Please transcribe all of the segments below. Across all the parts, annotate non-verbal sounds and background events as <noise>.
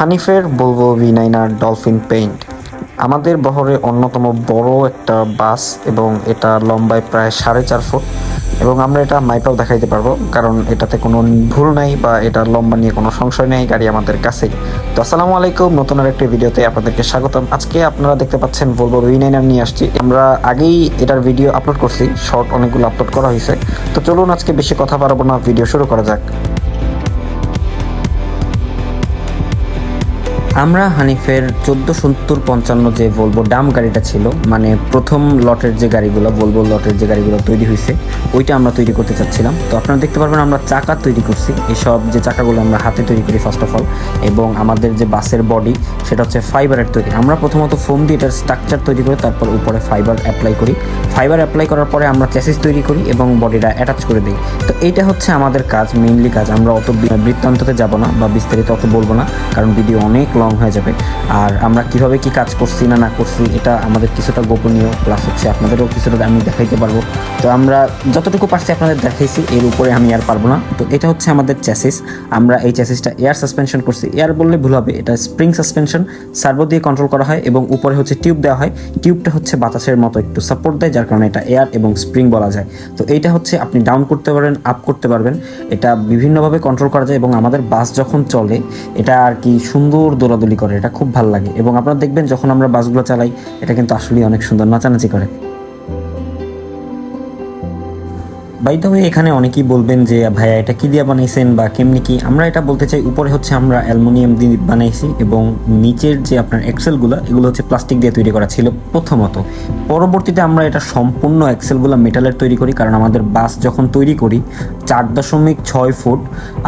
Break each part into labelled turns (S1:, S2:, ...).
S1: হানিফের বলব V নাইনার dolphin paint. আমাদের বহরে অন্যতম বড় একটা বাস এবং এটা লম্বায় প্রায় সাড়ে চার ফুট এবং আমরা এটা মাইপাও দেখাইতে পারব কারণ এটাতে কোনো ভুল নাই বা এটা লম্বা নিয়ে কোনো সংশয় নেই, গাড়ি আমাদের কাছেই। তো আসসালামু আলাইকুম, নতুন আর একটি ভিডিওতে আপনাদেরকে স্বাগতম। আজকে আপনারা দেখতে পাচ্ছেন বলব ভি নাইনার নিয়ে আসছি। আমরা আগেই এটার ভিডিও আপলোড করছি, শর্ট অনেকগুলো আপলোড করা হয়েছে। তো চলুন আজকে বেশি কথা পারব না, ভিডিও শুরু করা যাক। আমরা হানিফের চোদ্দ সত্তর পঞ্চান্ন যে বলব ডাম গাড়িটা ছিল মানে প্রথম লটের যে গাড়িগুলো, বলব লটের যে গাড়িগুলো তৈরি হয়েছে, ওইটা আমরা তৈরি করতে চাচ্ছিলাম। তো আপনারা দেখতে পারবেন আমরা চাকা তৈরি করছি। এসব যে চাকাগুলো আমরা হাতে তৈরি করি ফার্স্ট অফ অল এবং আমাদের যে বাসের বডি সেটা হচ্ছে ফাইবারের তৈরি। আমরা প্রথমত ফোম দিয়ে এটার স্ট্রাকচার তৈরি করে তারপর উপরে ফাইবার অ্যাপ্লাই করি। ফাইবার অ্যাপ্লাই করার পরে আমরা চ্যাসিস তৈরি করি এবং বডিটা অ্যাটাচ করে দিই। তো এইটা হচ্ছে আমাদের কাজ মেইনলি কাজ। আমরা অত বৃত্তান্ততে যাব না বা বিস্তারিত অত বলব না, কারণ ভিডিও অনেক লং হয়ে যাবে। আর আমরা কীভাবে কি কাজ করছি না না করছি, এটা আমাদের কিছুটা গোপনীয়। প্লাস হচ্ছে আপনাদেরও কিছুটা আমি দেখাইতে পারব। তো আমরা যতটুকু পারছি আপনাদের দেখাইছি, এর উপরে আমি আর পারব না। তো এটা হচ্ছে আমাদের চ্যাসিস আমরা এই চ্যাসিসটা এয়ার সাসপেনশন করছি। এয়ার বললে ভুল হবে, এটা স্প্রিং সাসপেনশন সার্ভো দিয়ে কন্ট্রোল করা হয় এবং উপরে হচ্ছে টিউব দেওয়া হয়। টিউবটা হচ্ছে বাতাসের মতো একটু সাপোর্ট দেয়, যার কারণে এটা এয়ার এবং স্প্রিং বলা যায়। তো এইটা হচ্ছে আপনি ডাউন করতে পারবেন আপ করতে পারবেন। এটা বিভিন্নভাবে কন্ট্রোল করা যায় এবং আমাদের বাস যখন চলে, এটা আর কি সুন্দর দৌড়াদৌড়ি করে, এটা খুব ভালো লাগে। এবং আপনারা দেখবেন যখন আমরা বাসগুলো চালাই, এটা কিন্তু আসলেই অনেক সুন্দর, নাচানাচি করে। বাই দ্য ওয়ে এখানে অনেকেই বলবেন যে, ভাইয়া, এটা কি দিয়ে বানাইছেন বা কেমনি কি? আমরা এটা বলতে চাই, উপরে হচ্ছে আমরা অ্যালুমিনিয়াম দিয়ে বানাইছি এবং নিচের যে আপনার এক্সেলগুলো এগুলো হচ্ছে প্লাস্টিক দিয়ে তৈরি করা ছিল প্রথমত। পরবর্তীতে আমরা এটা সম্পূর্ণ এক্সেলগুলো মেটালের তৈরি করি, কারণ আমাদের বাস যখন তৈরি করি, চার দশমিক ছয় ফুট,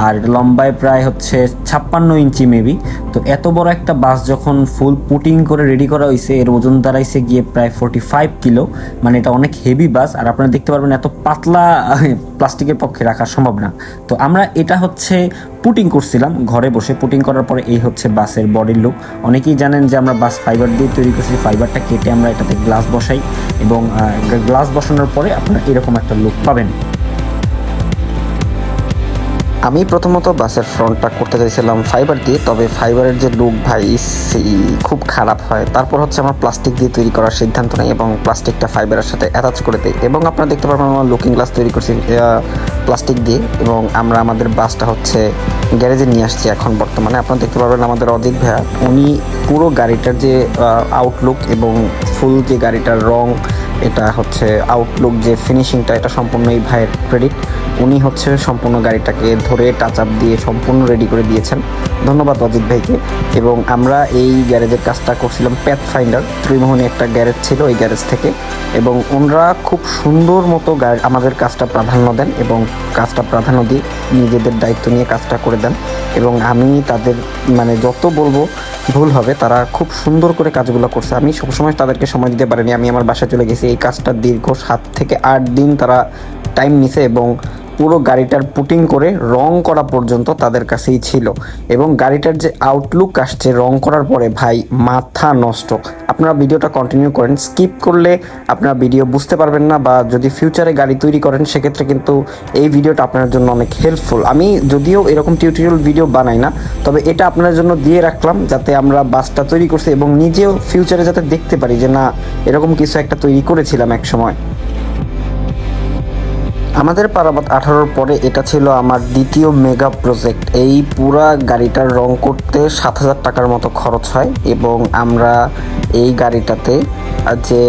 S1: আর এটা লম্বায় প্রায় হচ্ছে ছাপ্পান্ন ইঞ্চি মেবি তো এত বড় একটা বাস যখন ফুল পুটিং করে রেডি করা হয়েছে এর ওজন দাঁড়াইছে গিয়ে প্রায় ফোর্টি ফাইভ কিলো মানে এটা অনেক হেভি বাস, আর আপনারা দেখতে পারবেন এত পাতলা প্লাস্টিকের পক্ষে রাখা সম্ভব না। তো আমরা এটা হচ্ছে পুটিং করছিলাম, ঘরে বসে পুটিং করার পরে এই হচ্ছে বাসের বডির লুক অনেকেই জানেন যে আমরা বাস ফাইবার দিয়ে তৈরি করছি ফাইবারটা কেটে আমরা এটাতে গ্লাস বসাই এবং গ্লাস বসানোর পরে আপনারা এরকম একটা লুক পাবেন। আমি প্রথমত বাসের ফ্রন্টটা করতে চাইছিলাম ফাইবার দিয়ে, তবে ফাইবারের যে লুক ভাই খুব খারাপ হয়। তারপর হচ্ছে আমার প্লাস্টিক দিয়ে তৈরি করার সিদ্ধান্ত নেই এবং প্লাস্টিকটা ফাইবারের সাথে অ্যাটাচ করে দিই। এবং আপনারা দেখতে পারবেন আমার লুকিং গ্লাস তৈরি করছি প্লাস্টিক দিয়ে এবং আমরা আমাদের বাসটা হচ্ছে গ্যারেজে নিয়ে আসছি এখন বর্তমানে। আপনারা দেখতে পারবেন আমাদের অজিত ভাইয়া, উনি পুরো গাড়িটার যে আউটলুক এবং ফুল যে গাড়িটার রং এটা হচ্ছে আউটলুক যে ফিনিশিংটা এটা সম্পূর্ণ এই ভাইয়ের ক্রেডিট উনি হচ্ছে সম্পূর্ণ গাড়িটাকে ধরে টাচ আপ দিয়ে সম্পূর্ণ রেডি করে দিয়েছেন। ধন্যবাদ অজিত ভাইকে। এবং আমরা এই গ্যারেজের কাজটা করছিলাম প্যাথ ফাইন্ডার ত্রিমোহনী একটা গ্যারেজ ছিল ওই গ্যারেজ থেকে। এবং ওনারা খুব সুন্দর মতো আমাদের কাজটা প্রাধান্য দেন এবং কাজটা প্রাধান্য দিয়ে নিজেদের দায়িত্ব নিয়ে কাজটা করে দেন। এবং আমি তাদের মানে যত বলব ভুল হবে, তারা খুব সুন্দর করে কাজগুলো করছে। আমি সবসময় তাদেরকে সময় দিতে পারিনি, আমি আমার বাসায় চলে গেছি। এই কাজটা দীর্ঘ সাত থেকে আট দিন তারা টাইম নিছে এবং পুরো গাড়িটার পুটিং করে রং করা পর্যন্ত তাদের কাছেই ছিল। এবং গাড়িটার যে আউটলুক আসছে রং করার পরে ভাই, মাথা নষ্ট। আপনারা ভিডিওটা কন্টিনিউ করেন স্কিপ করলে আপনারা ভিডিও বুঝতে পারবেন না বা যদি ফিউচারে গাড়ি তৈরি করেন, সেক্ষেত্রে কিন্তু এই ভিডিওটা আপনার জন্য অনেক হেল্পফুল আমি যদিও এরকম টিউটোরিয়াল ভিডিও বানাই না, তবে এটা আপনার জন্য দিয়ে রাখলাম যাতে আমরা বাসটা তৈরি করছি এবং নিজেও ফিউচারে যাতে দেখতে পারি যে, না, এরকম কিছু একটা তৈরি করেছিলাম এক সময় আমাদের পারাবাত আঠারোর পরে এটা ছিল আমার দ্বিতীয় মেগা প্রজেক্ট। এই পুরা গাড়িটার রং করতে সাত হাজার টাকার মতো খরচ হয় এবং আমরা এই গাড়িটাতে যে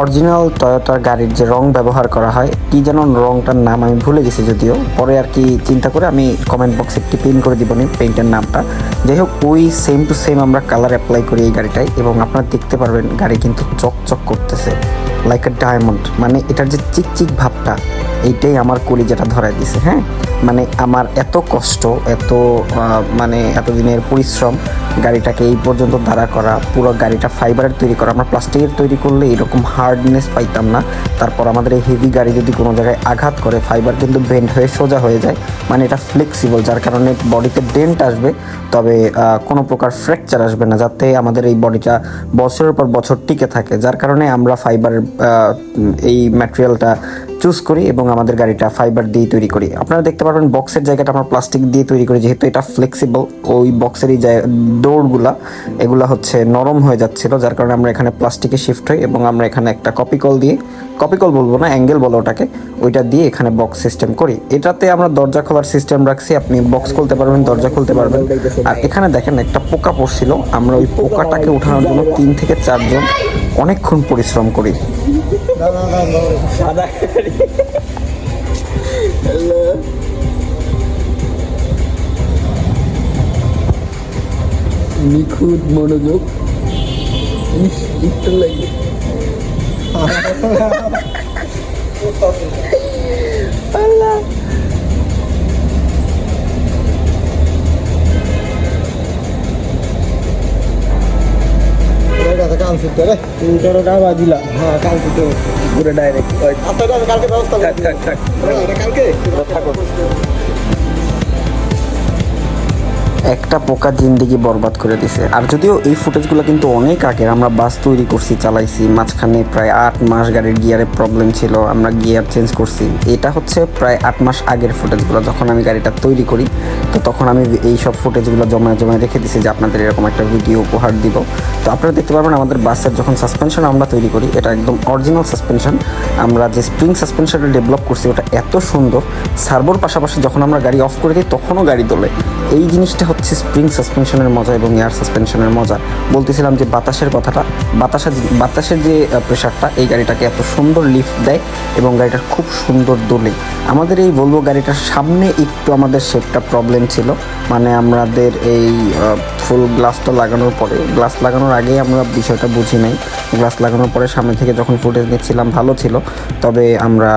S1: অরিজিনাল টয়োটার গাড়ির যে রং ব্যবহার করা হয়, কি যেন রংটার নাম আমি ভুলে গেছি যদিও। পরে আর কি চিন্তা করে আমি কমেন্ট বক্সে একটি পিন করে দিব নি পেইন্টের নামটা। যাই হোক ওই সেম টু সেম আমরা কালার অ্যাপ্লাই করি এই গাড়িটায় এবং আপনারা দেখতে পারবেন গাড়ি কিন্তু চকচক করতেছে লাইক আ ডায়মন্ড মানে এটার যে চিকচিক ভাবটা এইটাই আমার কলিজাটা ধরাই দিছে হ্যাঁ? মানে আমার এত কষ্ট, এত মানে এতদিনের পরিশ্রম গাড়িটাকে এই পর্যন্ত দাঁড়া করা, পুরো গাড়িটা ফাইবারের তৈরি করা, আমরা প্লাস্টিকের তৈরি করলে এরকম হার্ডনেস পাইতাম না। তারপর আমাদের এই হেভি গাড়ি যদি কোনো জায়গায় আঘাত করে ফাইবার কিন্তু বেন্ড হয়ে সোজা হয়ে যায়। মানে এটা ফ্লেক্সিবল যার কারণে বডিতে ডেন্ট আসবে, তবে কোনো প্রকার ফ্র্যাকচার আসবে না, যাতে আমাদের এই বডিটা বছরের পর বছর টিকে থাকে। যার কারণে আমরা ফাইবার এই ম্যাটেরিয়ালটা চুজ করি এবং আমাদের গাড়িটা ফাইবার দিয়ে তৈরি করি। আপনারা দেখতে পারবেন বক্সের জায়গাটা আমরা প্লাস্টিক দিয়ে তৈরি করি, যেহেতু এটা ফ্লেক্সিবল ওই বক্সেরই দৌড়গুলা, এগুলা হচ্ছে নরম হয়ে যাচ্ছিল, যার কারণে আমরা এখানে প্লাস্টিকে শিফট হই এবং আমরা এখানে একটা কপিকল দিয়ে কপিকল বলব না অ্যাঙ্গেল বলো ওটাকে, ওইটা দিয়ে এখানে বক্স সিস্টেম করি। এটাতে আমরা দরজা খোলার সিস্টেম রাখছি, আপনি বক্স খুলতে পারবেন, দরজা খুলতে পারবেন। আর এখানে দেখেন একটা পোকা পড়ছিল, আমরা ওই পোকাটাকে উঠানোর জন্য তিন থেকে চারজন অনেকক্ষণ পরিশ্রম করি।
S2: সাদা গাড়ি হ্যালো নিখুঁত মনোযোগ। একটু লাগে। <laughs> আল্লাহ। তেরোটা বাজিলা। হ্যাঁ কালকে তো পুরো ডাইরেক্ট থাক থাক থাক। থাকো।
S1: একটা পোকা জিন্দিগি বরবাদ করে দিছে। আর যদিও এই ফুটেজগুলো কিন্তু অনেক আগের, আমরা বাস তৈরি করছি, চালাইছি, মাঝখানে প্রায় আট মাস গাড়ির গিয়ারের প্রবলেম ছিল, আমরা গিয়ার চেঞ্জ করছি। এটা হচ্ছে প্রায় আট মাস আগের ফুটেজগুলো, যখন আমি গাড়িটা তৈরি করি, তো তখন আমি এই সব ফুটেজগুলো জমায় জমায় রেখে দিছি যে আপনাদের এরকম একটা ভিডিও উপহার দিব। তো আপনারা দেখতে পারবেন আমাদের বাসের যখন সাসপেনশন আমরা তৈরি করি, এটা একদম অরিজিনাল সাসপেনশন আমরা যে স্প্রিং সাসপেনশনটা ডেভেলপ করছি, ওটা এত সুন্দর। সার্বোর পাশাপাশি যখন আমরা গাড়ি অফ করে দিই, তখনও গাড়ি তোলে এই জিনিসটা হচ্ছে স্প্রিং সাসপেনশনের মজা এবং এয়ার সাসপেনশনের মজা। বলতেছিলাম যে বাতাসের কথাটা বাতাসের বাতাসের যে প্রেশারটা এই গাড়িটাকে এত সুন্দর লিফট দেয় এবং গাড়িটার খুব সুন্দর দোলে। আমাদের এই ভলভো গাড়িটার সামনে একটু আমাদের শেপটা প্রবলেম ছিল। মানে আমাদের এই ফুল গ্লাসটা লাগানোর পরে গ্লাস লাগানোর আগেই আমরা বিষয়টা বুঝি নাই। গ্লাস লাগানোর পরে সামনে থেকে যখন ফুটেজ নিচ্ছিলাম, ভালো ছিল। তবে আমরা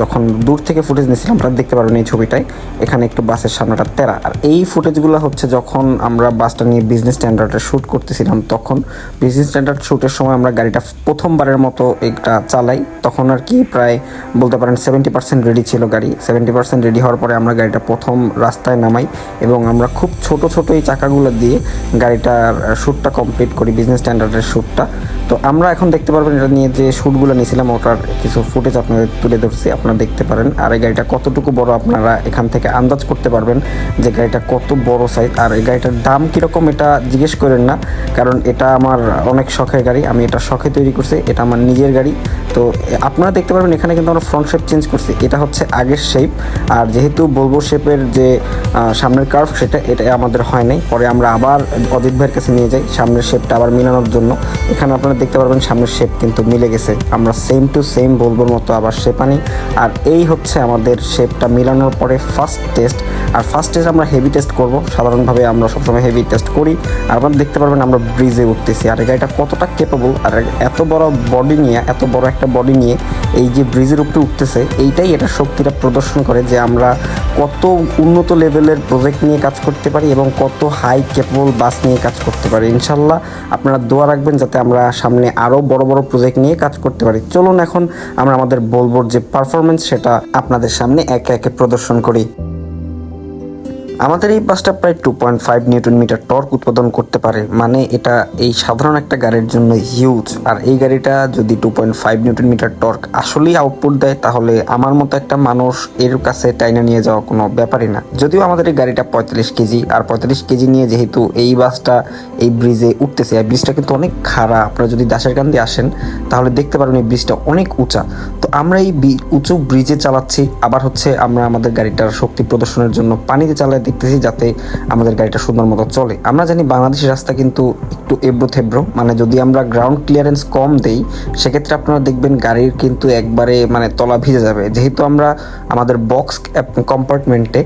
S1: যখন দূর থেকে ফুটেজ নিয়েছিলাম আপনারা দেখতে পারবেন এই ছবিটায়। এখানে একটু বাসের সামনেটা তেরা আর এই ফুটেজগুলো হচ্ছে যখন আমরা বাসটা নিয়ে বিজনেস স্ট্যান্ডার্ডে শ্যুট করতেছিলাম, তখন বিজনেস স্ট্যান্ডার্ড শ্যুটের সময় আমরা গাড়িটা প্রথমবারের মতো এটা চালাই। তখন আর কি প্রায় বলতে পারেন সেভেন্টি পার্সেন্ট রেডি ছিল গাড়ি। সেভেন্টি পার্সেন্ট রেডি হওয়ার পরে আমরা গাড়িটা প্রথম রাস্তায় নামাই এবং আমরা খুব ছোট ছোট এই চাকাগুলো দিয়ে গাড়িটার শ্যুটটা কমপ্লিট করি বিজনেস স্ট্যান্ডার্ডের শ্যুটটা তো আমরা এখন দেখতে পারবেন এটা নিয়ে যে শ্যুটগুলো নিয়েছিলাম, ওটার কিছু ফুটেজ আপনাদের তুলে ধরছি, আপনারা দেখতে পারেন। আর এই গাড়িটা কতটুকু বড় আপনারা এখান থেকে আন্দাজ করতে পারবেন যে গাড়িটা কত বড় সাইজ আর এই গাড়িটার দাম কীরকম এটা জিজ্ঞেস করেন না, কারণ এটা আমার অনেক শখের গাড়ি, আমি এটা শখে তৈরি করছি, এটা আমার নিজের গাড়ি। তো আপনারা দেখতে পারবেন এখানে কিন্তু আমরা ফ্রন্ট শেপ চেঞ্জ করছি। এটা হচ্ছে আগের শেপ আর যেহেতু বলব শেপের যে সামনের কার্ভ সেটা এটা আমাদের হয় নাই। পরে আমরা আবার অজিত ভাইয়ের কাছে নিয়ে যাই। সামনের শেপটা আবার মিলানোর জন্য। এখানে আপনারা দেখতে পারবেন সামনের শেপ কিন্তু মিলে গেছে। আমরা সেম টু সেম বলবোর মতো আবার শেপ আনি। আর এই হচ্ছে আমাদের শেপটা মিলানোর পরে ফার্স্ট টেস্ট আর ফার্স্ট টেস্ট আমরা হেভি টেস্ট করব। সাধারণভাবে আমরা সবসময় হেভি টেস্ট করি। আর আপনারা দেখতে পারবেন আমরা ব্রিজে উঠতেছি। আর এটা কতটা কেপেবল আর এত বড় বডি নিয়ে, এত বড় বডি নিয়ে এই যে ব্রিজের উপরে উঠতেছে, এইটাই এটা শক্তিটা প্রদর্শন করে যে আমরা কত উন্নত লেভেলের প্রজেক্ট নিয়ে কাজ করতে পারি এবং কত হাই কেপেবল বাস নিয়ে কাজ করতে পারি। ইনশাল্লাহ আপনারা দোয়া রাখবেন যাতে আমরা সামনে আরও বড় বড় প্রজেক্ট নিয়ে কাজ করতে পারি। চলুন এখন আমরা আমাদের বলবোর যে পারফরমেন্স সেটা আপনাদের সামনে একে একে প্রদর্শন করি। আমাদের এই বাসটা প্রায় two point five newton metre torque উৎপাদন করতে পারে। মানে এটা এই সাধারণ একটা গাড়ির জন্য হিউজ আর এই গাড়িটা যদি two point five newton metre torque আসলেই আউটপুট দেয়, তাহলে আমার মতো একটা মানুষ এর কাছে টাইনা নিয়ে যাওয়া কোনো ব্যাপারই না। যদিও আমাদের এই গাড়িটা পঁয়তাল্লিশ কেজি, আর পঁয়তাল্লিশ কেজি নিয়ে যেহেতু এই বাসটা এই ব্রিজে উঠতেছে, আর ব্রিজটা কিন্তু অনেক খাড়া। আপনারা যদি দাসের কান দিয়ে আসেন, তাহলে দেখতে পারবেন এই ব্রিজটা অনেক উঁচা। তো আমরা এই উঁচু ব্রিজে চালাচ্ছি। আবার হচ্ছে আমরা আমাদের গাড়িটার শক্তি প্রদর্শনের জন্য পানিতে চালায় দেখতেছি যাতে আমাদের গাড়িটা সুন্দর মতো চলে। আমরা জানি বাংলাদেশের রাস্তা কিন্তু একটু এবড়ো থেব্রো মানে যদি আমরা গ্রাউন্ড ক্লিয়ারেন্স কম দেই, সেক্ষেত্রে আপনারা দেখবেন গাড়ির কিন্তু একবারে মানে তলা ভিজে যাবে। যেহেতু আমরা আমাদের বক্স কম্পার্টমেন্টে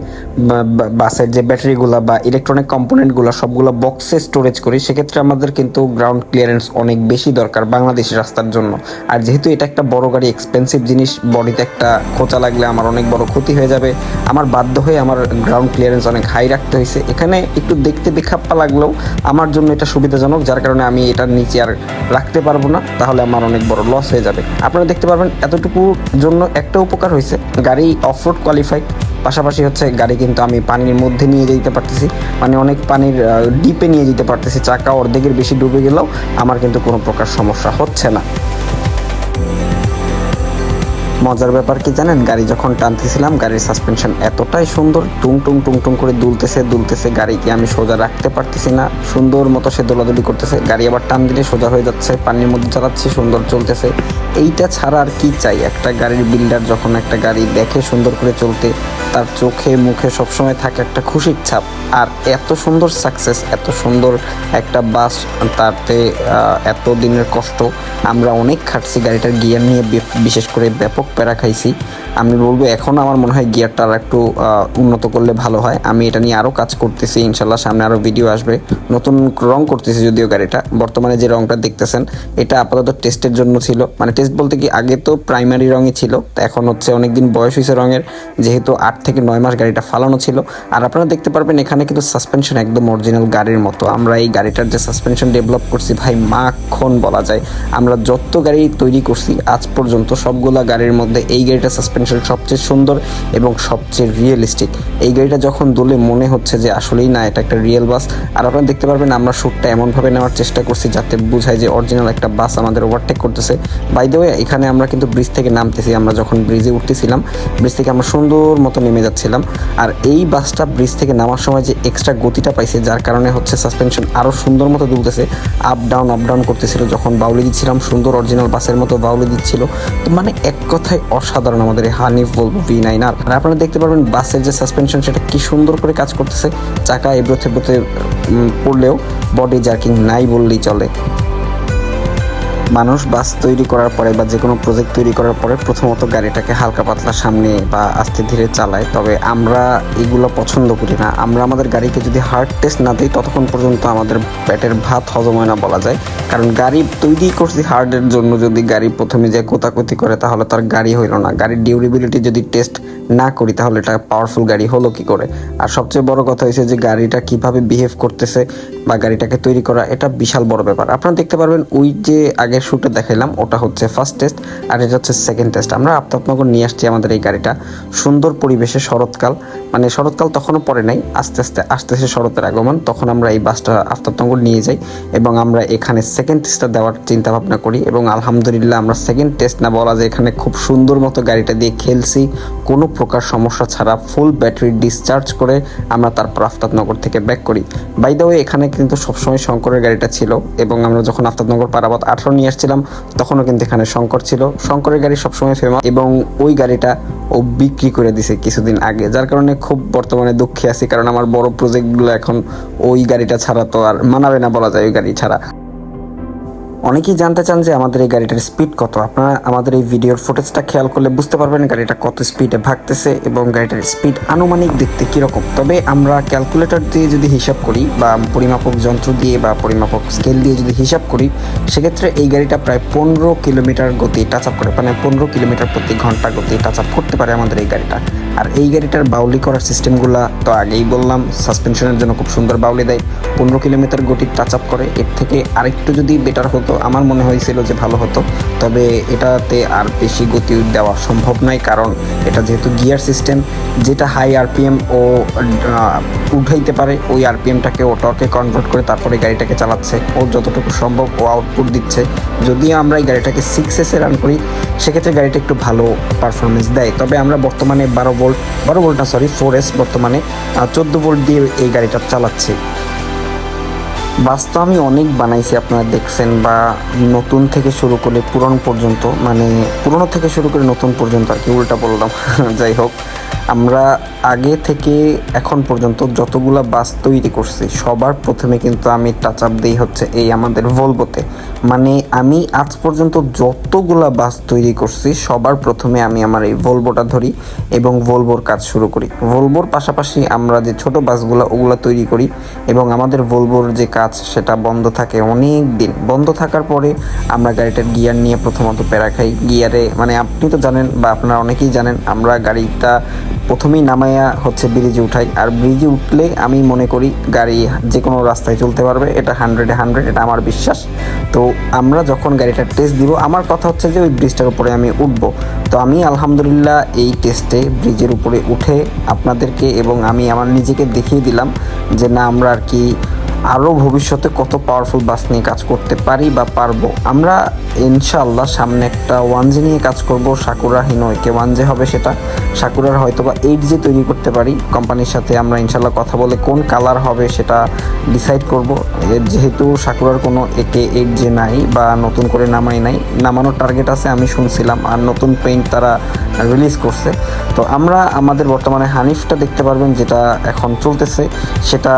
S1: বাসের যে ব্যাটারিগুলো বা ইলেকট্রনিক কম্পোনেন্টগুলো সবগুলো বক্সে স্টোরেজ করি, সেক্ষেত্রে আমাদের কিন্তু গ্রাউন্ড ক্লিয়ারেন্স অনেক বেশি দরকার বাংলাদেশের রাস্তার জন্য। আর যেহেতু এটা একটা বড় গাড়ি এক্সপেন্সিভ জিনিস, বডিতে একটা খোঁচা লাগলে আমার অনেক বড় ক্ষতি হয়ে যাবে। আমার বাধ্য হয়ে আমার গ্রাউন্ড ক্লিয়ারেন্স অনেক হাই রাখতে হয়েছে। এখানে একটু দেখতে বেখাপ্পা লাগলেও আমার জন্য এটা সুবিধাজনক, যার কারণে আমি এটার নিচে আর রাখতে পারব না, তাহলে আমার অনেক বড় লস হয়ে যাবে। আপনারা দেখতে পারবেন এতটুকু জন্য একটা উপকার হয়েছে, গাড়ি অফরোড কোয়ালিফাইড পাশাপাশি হচ্ছে গাড়ি কিন্তু আমি পানির মধ্যে নিয়ে যেতে পারতেছি মানে অনেক পানির ডিপে নিয়ে যেতে পারতেছি, চাকা অর্ধেকের বেশি ডুবে গেলেও আমার কিন্তু কোনো প্রকার সমস্যা হচ্ছে না। মজার ব্যাপার কি জানেন? গাড়ি যখন টানতেছিলাম, গাড়ির সাসপেনশন এতটাই সুন্দর, টুং টুং টুং টুং করে দুলতেছে দুলতেছে গাড়িকে আমি সোজা রাখতে পারতেছি না? সুন্দর মতো সে দোলাদুলি করতেছে, গাড়ি আবার টান দিলে সোজা হয়ে যাচ্ছে, পানির মধ্যে চালাচ্ছি, সুন্দর চলতেছে। এইটা ছাড়া আর কি চাই? একটা গাড়ির বিল্ডার যখন একটা গাড়ি দেখে সুন্দর করে চলতে, তার চোখে মুখে সবসময় থাকে একটা খুশির ছাপ। আর এত সুন্দর সাকসেস এত সুন্দর একটা বাস তাতে এত দিনের কষ্ট। আমরা অনেক খাটছি গাড়িটার গিয়ার নিয়ে বিশেষ করে ব্যাপক প্যারা খাইছি। আমি বলব এখন আমার মনে হয় গিয়ারটা আর একটু উন্নত করলে ভালো হয়। আমি এটা নিয়ে আরও কাজ করতেছি, ইনশাল্লাহ সামনে আরও ভিডিও আসবে। নতুন রং করতেছি যদিও গাড়িটা, বর্তমানে যে রংটা দেখতেছেন, এটা আপাতত টেস্টের জন্য ছিল। মানে টেস্ট বলতে কি আগে তো প্রাইমারি রঙই ছিল, তো এখন হচ্ছে অনেকদিন বয়স হয়েছে রঙের, যেহেতু আট থেকে নয় মাস গাড়িটা ফালানো ছিল। আর আপনারা দেখতে পারবেন এখানে কিন্তু সাসপেনশন একদম অরিজিনাল গাড়ির মতো। আমরা এই গাড়িটার যে সাসপেনশন ডেভেলপ করছি, ভাই মাখন বলা যায়। আমরা যত গাড়ি তৈরি করছি, আজ পর্যন্ত সবগুলা গাড়ির মধ্যে এই গাড়িটার সাসপেনশন সবচেয়ে সুন্দর এবং সবচেয়ে রিয়েলিস্টিক এই গাড়িটা যখন দোলে মনে হচ্ছে যে আসলেই না, এটা একটা রিয়েল বাস আর আপনারা দেখতে পারবেন আমরা শ্যুটটা এমনভাবে নেওয়ার চেষ্টা করছি যাতে বোঝায় যে অরিজিনাল একটা বাস আমাদের ওভারটেক করতেছে। বাই দ্য ওয়ে এখানে আমরা কিন্তু ব্রিজ থেকে নামতেছি। আমরা যখন ব্রিজে উঠতেছিলাম ব্রিজ থেকে আমরা সুন্দর মতো নেমে যাচ্ছিলাম। আর এই বাসটা ব্রিজ থেকে নামার সময় যে এক্সট্রা গতিটা পাইছে, যার কারণে হচ্ছে সাসপেনশন আরও সুন্দর মতো দুলতেছে। আপ ডাউন আপ ডাউন করতেছিল। যখন বাউলি দিচ্ছিলাম, সুন্দর অরিজিনাল বাসের মতো বাউলি দিচ্ছিল। তো মানে এক কথায় অসাধারণ আমাদের হানিফ বলব ভি নাইন আর আপনারা দেখতে পারবেন বাসের যে সাসপেনশন সেটা কি সুন্দর করে কাজ করতেছে। চাকা এবড়ো থেবড়োতে পড়লেও বডি জার্কিং নাই বললেই চলে। মানুষ বাস তৈরি করার পরে বা যে কোনো প্রজেক্ট তৈরি করার পরে প্রথমত গাড়িটাকে হালকা পাতলা সামনে বা আস্তে ধীরে চালায়। তবে আমরা এগুলো পছন্দ করি না। আমরা আমাদের গাড়িকে যদি হার্ড টেস্ট না দিই, ততক্ষণ পর্যন্ত আমাদের পেটের ভাত হজম হয় না বলা যায়। কারণ গাড়ি তৈরি করছি হার্ডের জন্য যদি গাড়ি প্রথমে যে কোতাকুতি করে, তাহলে তার গাড়ি হইল না। গাড়ির ডিউরেবিলিটি যদি টেস্ট না করি, তাহলে এটা পাওয়ারফুল গাড়ি হলো কি করে? আর সবচেয়ে বড় কথা হয়েছে যে গাড়িটা কীভাবে বিহেভ করতেছে বা গাড়িটাকে তৈরি করা, এটা বিশাল বড় ব্যাপার। আপনারা দেখতে পারবেন ওই যে আগের শুটে দেখাইলাম, ওটা হচ্ছে ফার্স্ট টেস্ট আর এটা হচ্ছে সেকেন্ড টেস্ট আমরা আফতাবনগর নিয়ে আসছি আমাদের এই গাড়িটা। সুন্দর পরিবেশে শরৎকাল মানে শরৎকাল তখনও পরে নাই, আস্তে আস্তে আসতেছে শরতের আগমন, তখন আমরা এই বাসটা আফতাবনগর নিয়ে যাই এবং আমরা এখানে সেকেন্ড টেস্টটা দেওয়ার চিন্তা ভাবনা করি এবং আলহামদুলিল্লাহ আমরা সেকেন্ড টেস্ট না বলা যায় এখানে খুব সুন্দর মতো গাড়িটা দিয়ে খেলছি, কোনো প্রকার সমস্যা ছাড়া ফুল ব্যাটারি ডিসচার্জ করে আমরা তারপর আফতাবনগর থেকে ব্যাক করি। বাই ওয়ে এখানে কিন্তু সবসময় শঙ্করের গাড়িটা ছিল এবং আমরা যখন আফতাবনগর পারাবাদ আঠারো নিয়ে আসছিলাম, তখনও কিন্তু এখানে শঙ্কর ছিল। শঙ্করের গাড়ি সবসময় ফেমাস এবং ওই গাড়িটা ও বিক্রি করে দিছে কিছুদিন আগে, যার কারণে খুব বর্তমানে দুঃখে আছি, কারণ আমার বড় প্রজেক্টগুলো এখন ওই গাড়িটা ছাড়া তো আর মানাবে না বলা যায় ওই গাড়ি ছাড়া। অনেকেই জানতে চান যে আমাদের এই গাড়িটার স্পিড কত। আপনারা আমাদের এই ভিডিওর ফুটেজটা খেয়াল করলে বুঝতে পারবেন গাড়িটা কত স্পিডে ভাগতেছে এবং গাড়িটার স্পিড আনুমানিক দেখতে কীরকম। তবে আমরা ক্যালকুলেটর দিয়ে যদি হিসাব করি বা পরিমাপক যন্ত্র দিয়ে বা পরিমাপক স্কেল দিয়ে যদি হিসাব করি, সেক্ষেত্রে এই গাড়িটা প্রায় পনেরো কিলোমিটার গতি টাচ আপ করে মানে পনেরো কিলোমিটার প্রতি ঘণ্টা গতি টাচ আপ করতে পারে আমাদের এই গাড়িটা। আর এই গাড়িটার বাউলি করার সিস্টেমগুলো তো আগেই বললাম, সাসপেনশনের জন্য খুব সুন্দর বাউলি দেয়। পনেরো কিলোমিটার গতি টাচ আপ করে, এর থেকে আরেকটু যদি বেটার হতো, আমার মনে হয়েছিল যে ভালো হতো। তবে এটাতে আর বেশি গতি দেওয়া সম্ভব নয়, কারণ এটা যেহেতু গিয়ার সিস্টেম যেটা হাই আরপিএম ও উঠাইতে পারে, ওই আরপিএমটাকে ও টর্কে কনভার্ট করে তারপরে গাড়িটাকে চালাচ্ছে। ও যতটুকু সম্ভব ও আউটপুট দিচ্ছে। যদিও আমরা এই গাড়িটাকে সিক্স এসে রান করি, সেক্ষেত্রে গাড়িটা একটু ভালো পারফরমেন্স দেয়। তবে আমরা বর্তমানে বারো ভোল্ট, বারো ভোল্ট না সরি ফোর এস বর্তমানে চোদ্দ ভোল্ট দিয়ে এই গাড়িটা চালাচ্ছে। বাস তো আমি অনেক বানাইছি, আপনারা দেখছেন, বা নতুন থেকে শুরু করে পুরনো পর্যন্ত মানে পুরনো থেকে শুরু করে নতুন পর্যন্ত আর কি, উল্টা বললাম। <laughs> যাই হোক আমরা আগে থেকে এখন পর্যন্ত যতগুলা বাস তৈরি করছি, সবার প্রথমে কিন্তু আমি টাচ আপ দিই হচ্ছে এই আমাদের ভলবোতে মানে আমি আজ পর্যন্ত যতগুলা বাস তৈরি করছি, সবার প্রথমে আমি আমার এই ভলবোটা ধরি এবং ভলবোর কাজ শুরু করি। ভলবোর পাশাপাশি আমরা যে ছোট বাসগুলো, ওগুলো তৈরি করি এবং আমাদের ভলবোর যে কাজ, সেটা বন্ধ থাকে অনেক দিন বন্ধ থাকার পরে আমরা গাড়িটার গিয়ার নিয়ে প্রথমত প্যারা খাই। গিয়ারে মানে আপনি তো জানেন বা আপনারা অনেকেই জানেন, আমরা গাড়িটা প্রথমেই নামাইয়া হচ্ছে ব্রিজে উঠাই। আর ব্রিজে উঠলে আমি মনে করি গাড়ি যে কোনো রাস্তায় চলতে পারবে। এটা হান্ড্রেডে হান্ড্রেড এটা আমার বিশ্বাস। তো আমরা যখন গাড়িটা টেস্ট দিব, আমার কথা হচ্ছে যে ওই ব্রিজটার উপরে আমি উঠব। তো আমি আলহামদুলিল্লাহ এই টেস্টে ব্রিজের উপরে উঠে আপনাদেরকে এবং আমি আমার নিজেকে দেখিয়ে দিলাম যে না, আমরা আর কি আরও ভবিষ্যতে কত পাওয়ারফুল বাস নিয়ে কাজ করতে পারি বা পারব। আমরা ইনশাআল্লাহ সামনে একটা ওয়ান জি নিয়ে কাজ করব সাকুরা ওয়ান জে হবে সেটা। সাকুরার হয়তো বা এইট জি তৈরি করতে পারি। কোম্পানির সাথে আমরা ইনশাল্লাহ কথা বলে কোন কালার হবে সেটা ডিসাইড করব। যেহেতু সাকুরার কোনো একে এইট জে নাই বা নতুন করে নামাই নাই, নামানোর টার্গেট আছে আমি শুনছিলাম আর নতুন পেইন্ট তারা রিলিজ করছে। তো আমরা আমাদের বর্তমানে হানিফটা দেখতে পারবেন যেটা এখন চলতেছে। সেটা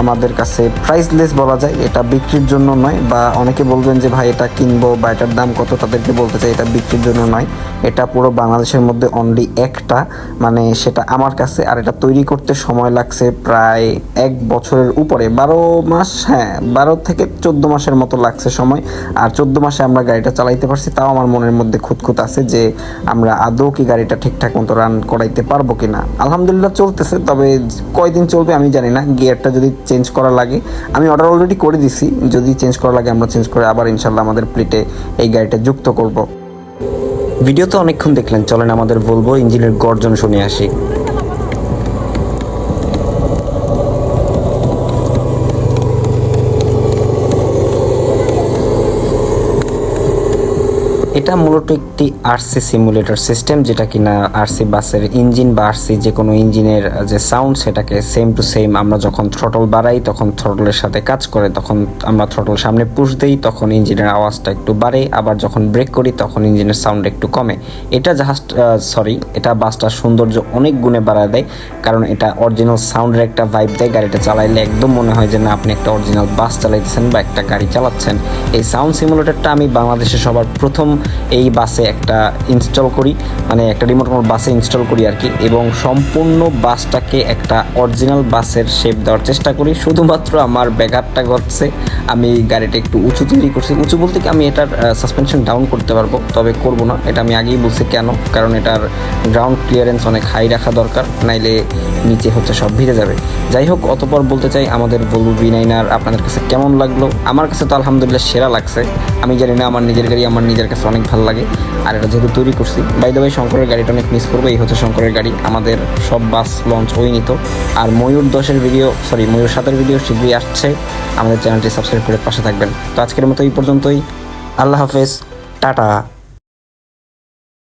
S1: আমাদের কাছে প্রাইসলেস বলা যায়, এটা বিক্রির জন্য নয় বা অনেকে বলবেন যে, ভাই, এটা কিনবো বা এটার দাম কত? তাদেরকে বলতে চাই, এটা বিক্রির জন্য নয়। এটা পুরো বাংলাদেশের মধ্যে অনলি একটা মানে সেটা আমার কাছে, আর এটা তৈরি করতে সময় লাগছে প্রায় এক বছরের উপরে। বারো মাস হ্যাঁ বারো থেকে চোদ্দ মাসের মতো লাগছে সময়, আর চোদ্দ মাসে আমরা গাড়িটা চালাইতে পারছি। তাও আমার মনের মধ্যে খুঁতখুত আছে যে, আমরা আদৌ কি গাড়িটা ঠিকঠাক মতো রান করাইতে পারব কিনা। আলহামদুলিল্লাহ চলতেছে, তবে কয়দিন চলবে আমি জানি না। গিয়ারটা যদি চেঞ্জ করা লাগে আমি অর্ডার অলরেডি করে দিছি। যদি চেঞ্জ করা লাগে, আমরা চেঞ্জ করে আবার ইনশাল্লাহ আমাদের প্লেটে এই গাড়িটা যুক্ত করব। ভিডিও তো অনেকক্ষণ দেখলেন, চলেন আমাদের বলব ইঞ্জিনের গর্জন শুনে আসি। এটা মূলত একটি আরসি সিমুলেটর সিস্টেম যেটা কিনা আরসি বাসের ইঞ্জিন বা আরসি যে কোনো ইঞ্জিনের যে সাউন্ড সেটাকে সেম টু সেম আমরা যখন থ্রটল বাড়াই, তখন থ্রটলের সাথে কাজ করে। তখন আমরা থ্রটল সামনে পুশ দিই, তখন ইঞ্জিনের আওয়াজটা একটু বাড়ে। আবার যখন ব্রেক করি, তখন ইঞ্জিনের সাউন্ড একটু কমে। এটা জাহাজ সরি এটা বাসটার সৌন্দর্য অনেক গুণে বাড়ায় দেয়, কারণ এটা অরিজিনাল সাউন্ডের একটা ভাইব দেয়। গাড়িটা চালাইলে একদম মনে হয় যে, না, আপনি একটা অরিজিনাল বাস চালাইতেছেন বা একটা গাড়ি চালাচ্ছেন। এই সাউন্ড সিমুলেটরটা আমি বাংলাদেশে সবার প্রথম এই বাসে একটা ইনস্টল করি মানে একটা রিমোট কন্ট্রোল বাসে ইনস্টল করি আর কি, এবং সম্পূর্ণ বাসটাকে একটা অরিজিনাল বাসের শেপ দেওয়ার চেষ্টা করি। শুধুমাত্র আমার ব্যাঘাতটা ঘটছে, আমি গাড়িটা একটু উঁচু তৈরি করছি। উঁচু বলতে কি আমি এটার সাসপেনশন ডাউন করতে পারব, তবে করব না, এটা আমি আগেই বলছি কেন, কারণ এটার গ্রাউন্ড ক্লিয়ারেন্স অনেক হাই রাখা দরকার, নাইলে নিচে হচ্ছে সব ভিজে যাবে। যাই হোক, অতপর বলতে চাই, আমাদের বলব বি নাইনার আপনাদের কাছে কেমন লাগল? আমার কাছে তো আলহামদুলিল্লাহ সেরা লাগছে। আমি জানি না, আমার নিজের গাড়ি, আমার নিজের কাছে অনেক ভালো লাগে। আর এটা যেহেতু তৈরি করছি বাই দ্য ওয়ে শঙ্করের গাড়িটা অনেক মিস করব, এই হচ্ছে শঙ্করের গাড়ি। আমাদের সব বাস লঞ্চ ওই নিত আর ময়ূর দশের ভিডিও সরি ময়ূর সাতের ভিডিও শীঘ্রই আসছে। আমাদের চ্যানেলটি সাবস্ক্রাইব করে পাশে থাকবেন। তো আজকের মতো এই পর্যন্তই। আল্লাহ হাফেজ, টাটা।